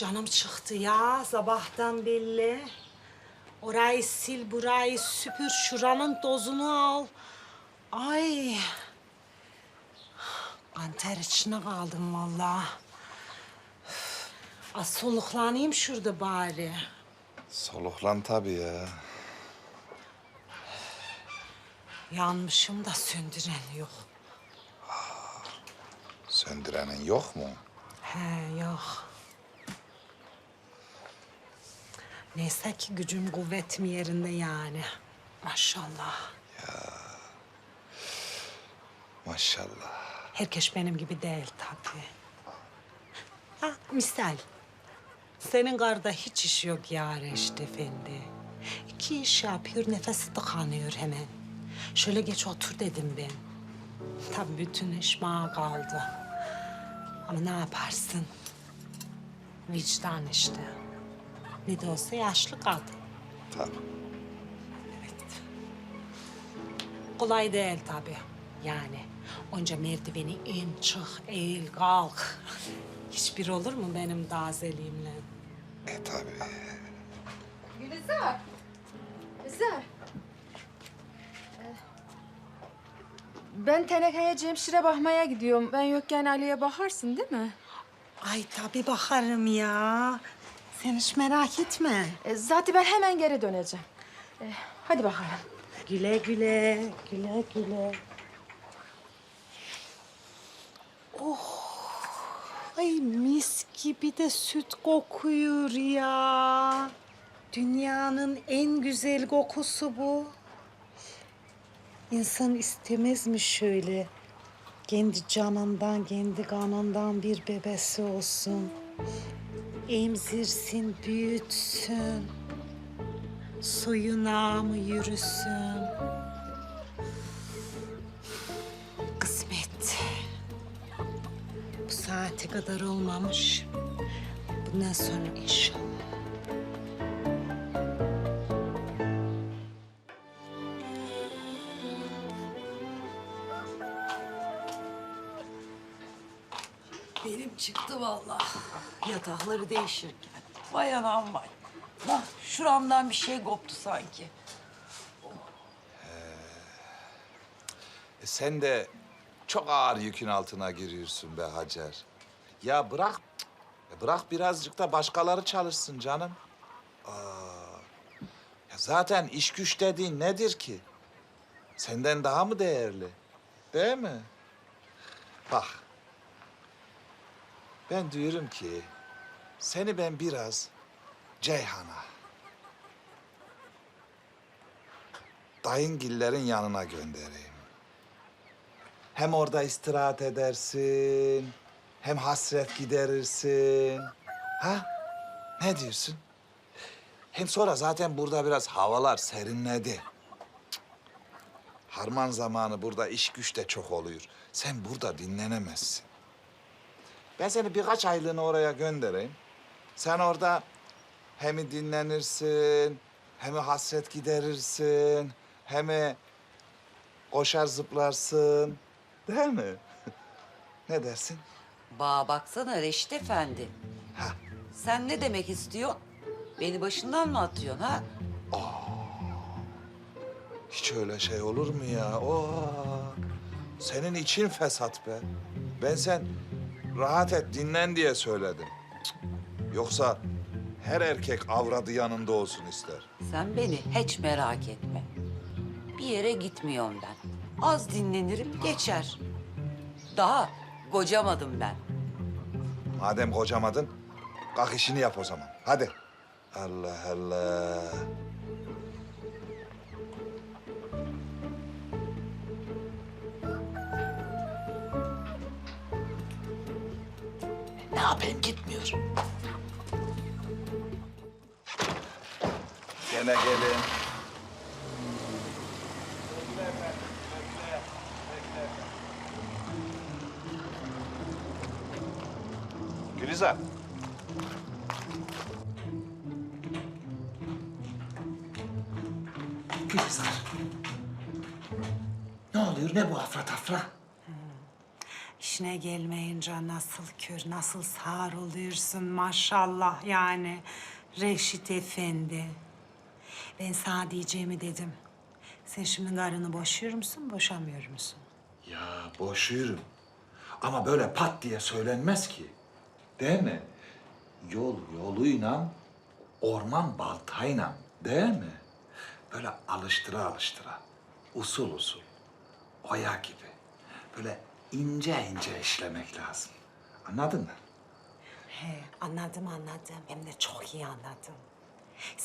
Canım çıktı ya sabahtan belli. Orayı sil, burayı süpür, şuranın tozunu al. Ay. Anter içine kaldım vallahi. Az soluklanayım şurada bari. Soluklan tabii ya. Yanmışım da söndüren yok. Söndürenin yok mu? He yok. Neyse ki gücüm kuvvetim yerinde yani. Maşallah. Maşallah. Herkes benim gibi değil tabii. Ha, misal. Senin karda hiç iş yok ya Reşit Efendi. İki iş yapıyor, nefesi tıkanıyor hemen. Şöyle geç otur dedim ben. Tabii bütün iş bana kaldı. Ama ne yaparsın? Vicdan işte. Ne de olsa yaşlı kadın. Tabii. Kolay değil tabii. Yani onca merdiveni in, çık, eğil, kalk. Hiçbir olur mu benim tazeliğimle? E tabii. Gülizar. Gülizar. Ben tenekeye Cemşir'e bakmaya gidiyorum. Ben yokken Ali'ye bakarsın değil mi? Ay tabii bakarım ya. Sen hiç merak etme. E, zaten ben hemen geri döneceğim. E, hadi bakalım. Güle güle, güle güle. Oh, ay mis gibi de süt kokuyor ya. Dünyanın en güzel kokusu bu. İnsan istemez mi şöyle? Kendi canından, kendi kanından bir bebesi olsun. Emzirsin, büyütsün. Soyuna mı yürüsün? Kısmet. Bu saate kadar olmamış. Bundan sonra inşallah. Yatakları değişirken. Vay anam vay. Bak şuramdan bir şey koptu sanki. E sen de çok ağır yükün altına giriyorsun be Hacer. Ya bırak, bırak birazcık da başkaları çalışsın canım. Aa, zaten iş güç dediğin nedir ki? Senden daha mı değerli? Değil mi? Bak, ben diyorum ki seni ben biraz Ceyhan'a, dayıngillerin yanına göndereyim. Hem orada istirahat edersin, hem hasret giderirsin. Ha? Ne diyorsun? Hem sonra zaten burada biraz havalar serinledi. Harman zamanı burada iş güç de çok oluyor. Sen burada dinlenemezsin. Ben seni birkaç aylığına oraya göndereyim. Sen orada hem dinlenirsin, hem hasret giderirsin, hem koşar zıplarsın. Değil mi? ne dersin? Bağa baksana Reşit Efendi. Ha. Sen ne demek istiyorsun? Beni başından mı atıyorsun ha? Hiç öyle şey olur mu ya? Oo. Senin için fesat be. Ben sen rahat et, dinlen diye söyledim. Cık. Yoksa her erkek avradı yanında olsun ister. Sen beni hiç merak etme. Bir yere gitmiyorum ben. Az dinlenirim geçer. Daha kocamadım ben. Madem kocamadın, kalk işini yap o zaman. Hadi. Allah Allah. Ne yapayım gitmiyor. Gene gelin. Gülizar. Gülizar. Ne oluyor? Ne bu afra tafra? İşine gelmeyince nasıl kör, nasıl sağır oluyorsun maşallah yani. Reşit Efendi. Ben sana diyeceğimi dedim. Sen şimdi karını boşuyor musun, boşamıyor musun? Ya boşuyorum. Ama böyle pat diye söylenmez ki. Değil mi? Yol yoluyla, orman baltayla. Değil mi? Böyle alıştıra alıştıra. Usul usul. Oya gibi. Böyle ince ince işlemek lazım. Anladın mı? He, anladım anladım. Hem de çok iyi anladım.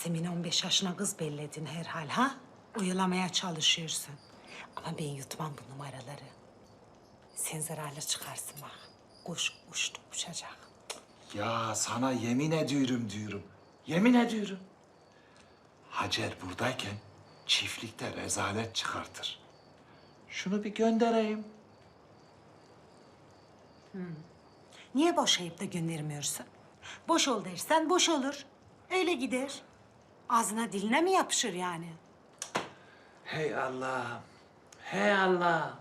Beni 15 yaşına kız belledin herhal ha? Uyulamaya çalışıyorsun. Ama ben yutmam bu numaraları. Sen zararlı çıkarsın bak. Kuş uçtu uçacak. Ya sana yemin ediyorum diyorum. Yemin ediyorum. Hacer buradayken çiftlikte rezalet çıkartır. Şunu bir göndereyim. Niye boşayıp da göndermiyorsun? Boş ol dersen boş olur. Öyle gider. Ağzına diline mi yapışır yani? Hey Allah'ım. Hey Allah'ım.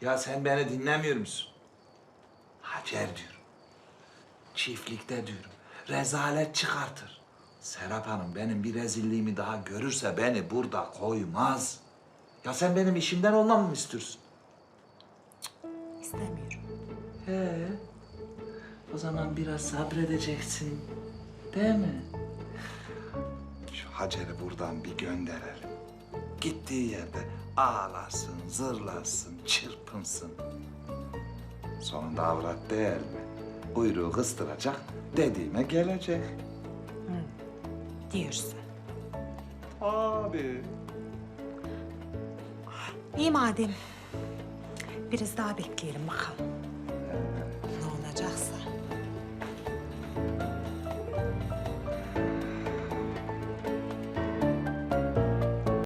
Ya sen beni dinlemiyor musun? Hacer diyorum. Çiftlikte diyorum. Rezalet çıkartır. Serap Hanım benim bir rezilliğimi daha görürse beni burada koymaz. Ya sen benim işimden olmamı mı istiyorsun? İstemiyorum. He. O zaman biraz sabredeceksin. Değil mi? Hacer'i buradan bir gönderelim. Gittiği yerde ağlasın, zırlasın, çırpınsın. Sonunda avrat değil mi? Kuyruğu kıstıracak, dediğime gelecek. Diyorsun. Abi. İyi madem. Biraz daha bekleyelim bakalım.